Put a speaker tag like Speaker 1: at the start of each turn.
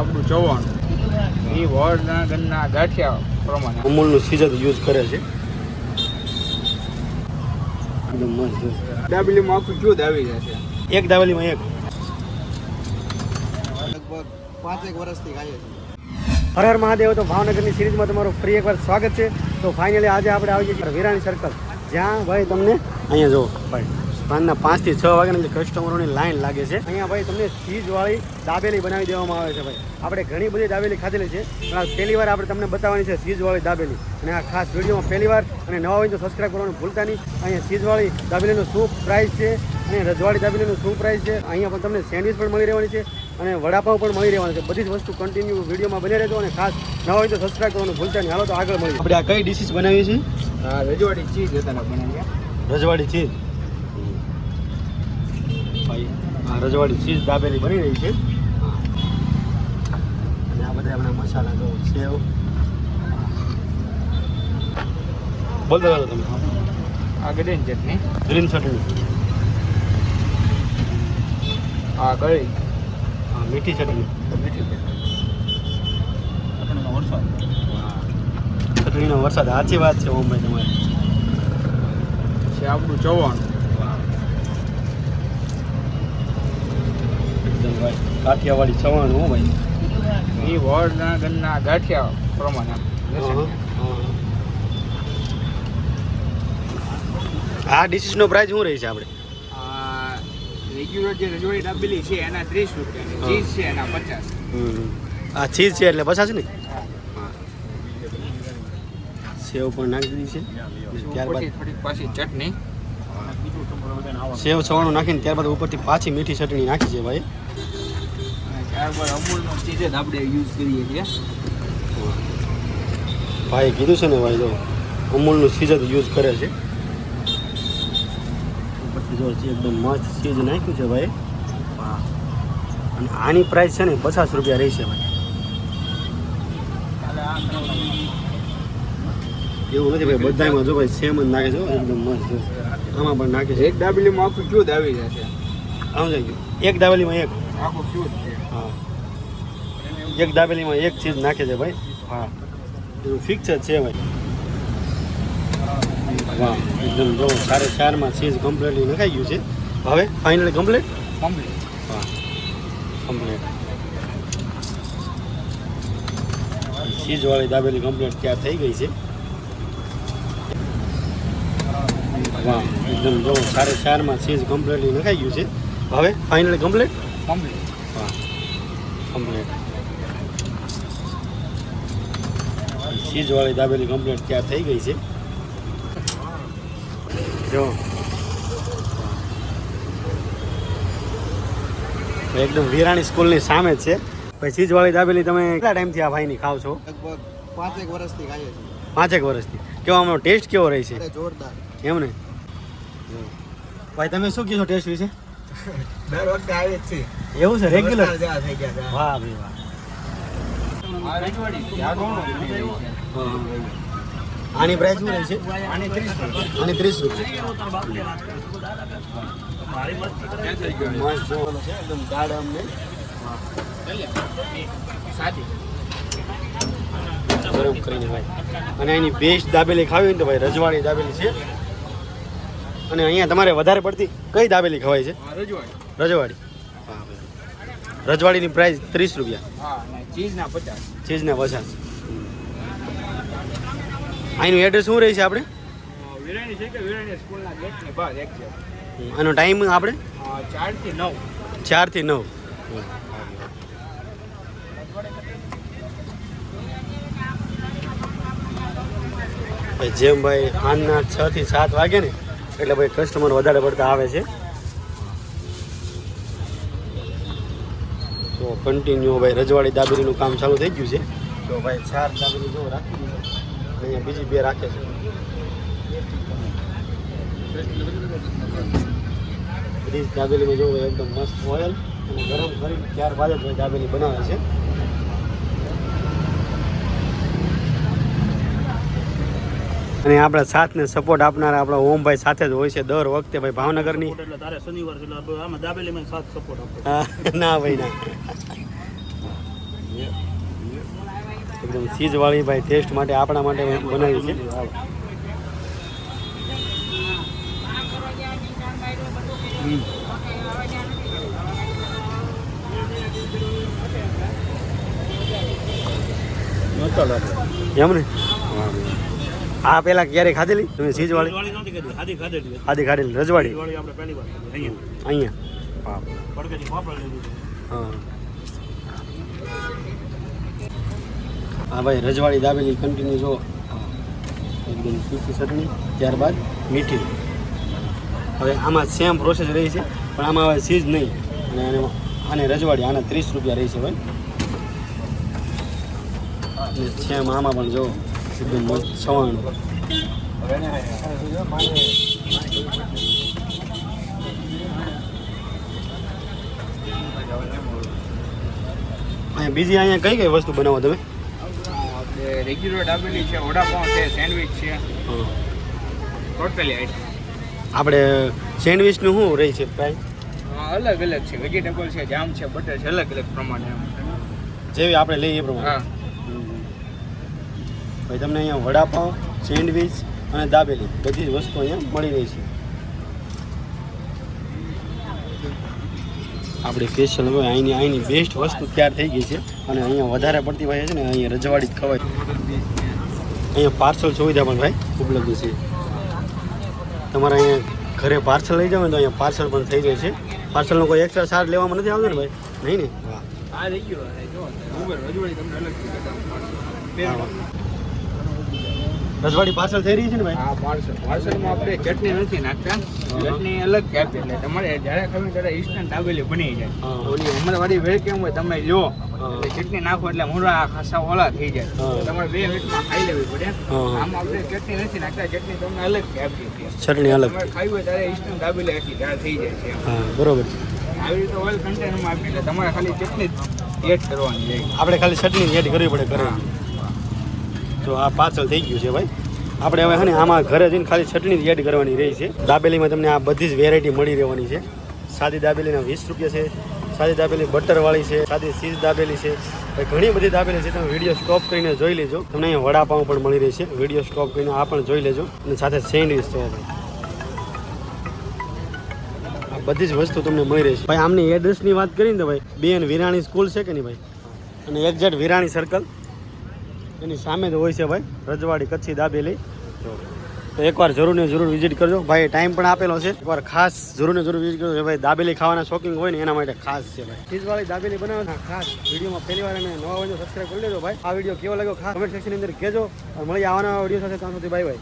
Speaker 1: આપણું ચવાણું એ વડના ગન્ના ગાંઠિયા પ્રમાણે.
Speaker 2: અમૂલનું season use કરે છે.
Speaker 1: દાબેલીમાં આખું જુદ આવી જશે
Speaker 2: એક દાવેલીમાં એક.
Speaker 3: લગભગ પાંચેક વર્ષથી ખાઈએ છીએ
Speaker 2: હર હર મહાદેવ તો ભાવનગરની સિરીઝમાં તમારું ફરી એકવાર સ્વાગત છે. તો ફાઇનલી આજે આપણે આવીએ છીએ વિરાણી સર્કલ જ્યાં ભાઈ તમને અહીંયા જુઓ ભાઈ સાંજના પાંચથી છ વાગ્યાની જે કસ્ટમરોની લાઈન લાગે છે. અહીંયા ભાઈ તમને ચીઝવાળી દાબેલી બનાવી દેવામાં આવે છે ભાઈ. આપણે ઘણી બધી દાબેલી ખાધેલી છે પણ પહેલી વાર આપણે તમને બતાવવાની છે ચીઝવાળી દાબેલી. અને આ ખાસ વિડીયોમાં પહેલી વાર અને નવા હોય તો સબસ્ક્રાઈબ કરવાનું ભૂલતા નહીં. અહીંયા ચીઝવાળી દાબેલીનું શું પ્રાઇસ છે અને રજવાડી દાબેલીનું શું પ્રાઇસ છે અહીંયા પણ તમને સેન્ડવિચ પણ મળી રહેવાની છે અને વડાપાવ પણ મળી રહેવાનું છે. બધી જ વસ્તુ કન્ટિન્યુ વિડીયોમાં બની રહેજો અને ખાસ નવા હોય તો સબસ્ક્રાઈબ કરવાનું ભૂલતા નહીં. હાલો તો આગળ મળી આપણે આ કઈ ડિશિસ બનાવી છે
Speaker 1: હા રજવાડી ચીજ હતા
Speaker 2: રજવાડી ચીઝ ભાઈ આ રજવાડી ચીઝ દાબેલી બની રહી છે. અને આ બધા આપણા મસાલા જો સેવ બોલતા જાઓ તમે.
Speaker 1: આ ગ્રીન ચટણી.
Speaker 2: ગ્રીન ચટણી.
Speaker 1: આ ગળી.
Speaker 2: હા મીઠી ચટણી.
Speaker 1: મીઠી ચટણી. ચટણીનો વરસાદ.
Speaker 2: ચટણીનો વરસાદ. સાચી વાત છે ઓમભાઈ તમારી.
Speaker 1: છે આપણું ચવાણું
Speaker 2: એકદમ ભાઈ કાઠિયાવાડી ચવાણું હો ભાઈ
Speaker 1: એ વડના ગન્ના ગાંઠિયા પ્રમાણે.
Speaker 2: આ ડિશનો પ્રાઇસ શું રહી છે આપણે?
Speaker 1: આ રેગ્યુલર જે રજવાડી છે એના ત્રીસ રૂપિયા ચીઝ છે એના પચાસ.
Speaker 2: આ ચીઝ છે એટલે પચાસ ને? સેવ પણ નાખી દીધી છે. ત્યારબાદ
Speaker 1: પાછી ચટણી.
Speaker 2: સેવ સવાણું નાખીને ત્યારબાદ ઉપરથી પાછી મીઠી ચટણી નાખી છે ભાઈ.
Speaker 1: ત્યારબાદ અમૂલનું ચીજ જ આપણે યુઝ કરીએ છીએ
Speaker 2: ભાઈ કીધું છે ને ભાઈ જો અમૂલનું ચીજ જ યુઝ કરે છે. જો એકદમ મસ્ત ચીજ નાખ્યું છે ભાઈ. અને આની પ્રાઇસ છે ને પચાસ રૂપિયા રહેશે ભાઈ. એવું નથી ભાઈ બધામાં જો ભાઈ સેમ જ નાખે છે એકદમ મસ્ત. આમાં પણ નાખે છે.
Speaker 1: એક દાબેલીમાં આખું ક્યુદ આવી છે.
Speaker 2: સમજાઈ ગયું. એક દાબેલીમાં એક.
Speaker 1: આખું છે
Speaker 2: હા. એક દાબેલીમાં એક ચીજ નાખે છે ભાઈ. હા. એવું ફિક્સ જ છે ભાઈ. વાહ એકદમ જો સાડા ચારમાં ચીઝ કમ્પ્લીટલી નખાઈ ગયું છે. હવે ફાઇનલ કમ્પ્લીટ
Speaker 1: કમ્પ્લીટ
Speaker 2: હા. કમ્પ્લીટ ચીઝવાળી દાબેલી કમ્પ્લીટ ત્યાં થઈ ગઈ છે. વાહ એકદમ જો સાડા ચારમાં ચીઝ કમ્પ્લીટલી નખાઈ ગયું છે. હવે ફાઇનલી કમ્પ્લીટ
Speaker 1: કમ્પ્લીટ
Speaker 2: કમ્પ્લીટ ચીઝવાળી દાબેલી કમ્પ્લીટ ત્યાં થઈ ગઈ છે. જો. એકદમ વિરાણી સ્કૂલની સામે જ છે. પછી ચીજવાળી દાબેલી તમે કેટલા ટાઈમથી આ ભાઈની ખાવ છો?
Speaker 3: પાંચેક વર્ષથી ખાઈએ છીએ.
Speaker 2: પાંચેક વર્ષથી. કેવો આમનો ટેસ્ટ કેવો રહે છે?
Speaker 3: જોરદાર.
Speaker 2: એમ ને ભાઈ તમે શું કીધું ટેસ્ટ વિશે?
Speaker 1: દર વખતે આવે જ છે.
Speaker 2: એવું છે રેગ્યુલર
Speaker 1: જેવા થઈ ગયા છે
Speaker 2: વાહ ભાઈ વાહ. આની પ્રાઇસ શું રહેશે
Speaker 1: આની ત્રીસ રૂપિયા
Speaker 2: આની ત્રીસ રૂપિયા એકદમ ગાઢ અમને
Speaker 1: સાદી
Speaker 2: ગરમ કરીને ભાઈ અને એની બેસ્ટ દાબેલી ખાવી હોય ને તો ભાઈ રજવાડી દાબેલી છે. અને અહીંયા તમારે વધારે પડતી કઈ દાબેલી ખવાય છે?
Speaker 1: રજવાડી.
Speaker 2: રજવાડીની પ્રાઇસ ત્રીસ રૂપિયા.
Speaker 1: ચીઝના પચાસ.
Speaker 2: ચીઝના પચાસ. અહીંનું એડ્રેસ શું રહેશે આપણે? આનો ટાઈમ આપણે?
Speaker 1: ચારથી નવ.
Speaker 2: ચારથી નવ. જેમ ભાઈ આના છ થી સાત વાગે ને એટલે ભાઈ કસ્ટમર વધારે પડતા આવે છે. તો કન્ટિન્યુ ભાઈ રજવાડી દાબેલીનું કામ ચાલુ થઈ ગયું છે. તો ભાઈ ચાર દાબેલી જો રાખી અહીંયા બીજી બે રાખે છે. બધી દાબેલીમાં જોવું એકદમ મસ્ત ઓઇલ અને ગરમ કરી ત્યારબાદ જ દાબેલી બનાવે છે. અને આપણા સાથને સપોર્ટ આપનારા આપણા ઓમભાઈ સાથે જ હોય છે દર વખતે ભાઈ ભાવનગરની. ના ભાઈ ના. એકદમ ચીઝવાળી ભાઈ ટેસ્ટ માટે આપણા માટે બનાવી છે. એમ ને? આ પેલા ક્યારે ખાધેલી? તમે સીજ વાળી ખાધી ખાધેલી રજવાડી અહીંયા. હા. હા ભાઈ રજવાડી દાબેલી કન્ટિન્યુ જો એકદમ સૂકી ચટણી ત્યારબાદ મીઠી. હવે આમાં સેમ પ્રોસેસ રહી છે પણ આમાં હવે સીઝ નહીં. અને આને- આને રજવાડી આના ત્રીસ રૂપિયા રહી છે ભાઈ. સેમ આમાં પણ જો મસ્ત સવાણું અહીંયા બીજી અહીંયા કઈ કઈ વસ્તુ બનાવો તમે?
Speaker 1: આપણે રેગ્યુલર દાબેલી છે વડાપાઉં છે સેન્ડવિચ છે. ટોટલી આઈટમ
Speaker 2: આપણે સેન્ડવિચનું શું રહી છે પ્રાઇસ
Speaker 1: અલગ અલગ છે. વેજીટેબલ છે જામ છે બટર છે અલગ અલગ પ્રમાણે
Speaker 2: જેવી આપણે લઈએ એ પ્રમાણે. ભાઈ તમને અહીંયા વડાપાઉં સેન્ડવિચ અને દાબેલી બધી જ વસ્તુ અહીંયા મળી રહી છે. આપણી સ્પેશિયલ હવે અહીંની અહીંની બેસ્ટ વસ્તુ તૈયાર થઈ ગઈ છે અને અહીંયા વધારે પડતી ભાઈ છે ને અહીંયા રજવાડી જ ખવાય. અહીંયા પાર્સલ સુવિધા પણ ભાઈ ઉપલબ્ધ છે. તમારે અહીંયા ઘરે પાર્સલ લઈ જાવ ને તો અહીંયા પાર્સલ પણ થઈ જાય છે. પાર્સલનો કોઈ એક્સ્ટ્રા ચાર્જ લેવામાં નથી આવતો ને ભાઈ? નહીં ને? વાહ
Speaker 1: આ છે જો તમને.
Speaker 2: રજવાડી પાર્સલ થઈ રહી છે ને ભાઈ?
Speaker 1: હા પાર્સલ. પાર્સલમાં આપણે ચટણી નથી નાખતા. ચટણી અલગ કે એટલે તમારે જ્યારે ખાવી ત્યારે ઇન્સ્ટન્ટ આવેલી બની જાય. ઓલી અમારે વેળ કેમ હોય તમે લો એટલે ચટણી નાખો એટલે મૂળા ખાસા ઓલા થઈ જાય. તમારે બે મિનિટમાં ખાઈ લેવી પડે. આમ આપણે ચટણી નથી નાખતા. ચટણી તમને અલગ આપી
Speaker 2: ચટણી અલગ.
Speaker 1: ખાવી હોય ત્યારે ઇન્સ્ટન્ટ આવેલી આખી તૈયાર થઈ જાય છે.
Speaker 2: હા બરોબર
Speaker 1: આવી રીતે ઓઇલ કન્ટેનરમાં આપી એટલે તમારે ખાલી ચટણી એડ કરવાની
Speaker 2: આપણે ખાલી ચટણી એડ કરવી પડે ઘરે. તો આ પાર્સલ થઈ ગયું છે ભાઈ. આપણે હવે હે ને આમાં ઘરે જઈને ખાલી ચટણી એડ કરવાની રહી છે. દાબેલીમાં તમને આ બધી જ વેરાયટી મળી રહેવાની છે. સાદી દાબેલીના વીસ રૂપિયા છે. સાદી દાબેલી બટરવાળી છે. સાદી ચીઝ દાબેલી છે. ઘણી બધી દાબેલી છે. તમે વીડિયો સ્ટોપ કરીને જોઈ લેજો. તમને અહીંયા વડાપાઉં પણ મળી રહેશે. વીડિયો સ્ટોપ કરીને આ પણ જોઈ લેજો. અને સાથે સેન્ડવિચ તો આ બધી જ વસ્તુ તમને મળી રહેશે. ભાઈ, આમની એડ્રેસની વાત કરીને તો ભાઈ, બેન વિરાણી સ્કૂલ છે કે નહીં ભાઈ? અને એક્ઝેક્ટ વિરાણી સર્કલ એની સામે જ હોય છે ભાઈ, રજવાડી કચ્છી દાબેલી. તો એકવાર જરૂર ને જરૂર વિઝિટ કરજો. ભાઈ ટાઈમ પણ આપેલો છે. એકવાર ખાસ જરૂર ને જરૂર વિઝિટ કરજો. ભાઈ, દાબેલી ખાવાના શોખીન હોય ને એના માટે ખાસ છે ભાઈ. ચીઝવાળી દાબેલી બનાવવાના ખાસ. વિડીયોમાં પહેલી વાર અમે નવા હોય સબસ્ક્રાઈબ કરી લેજો ભાઈ. આ વીડિયો કેવો લાગ્યો ખાસ કમેન્ટ સેક્શનની અંદર કહેજો. મળી આવવાના વીડિયો સાથે. ત્યાં સુધી બાય બાય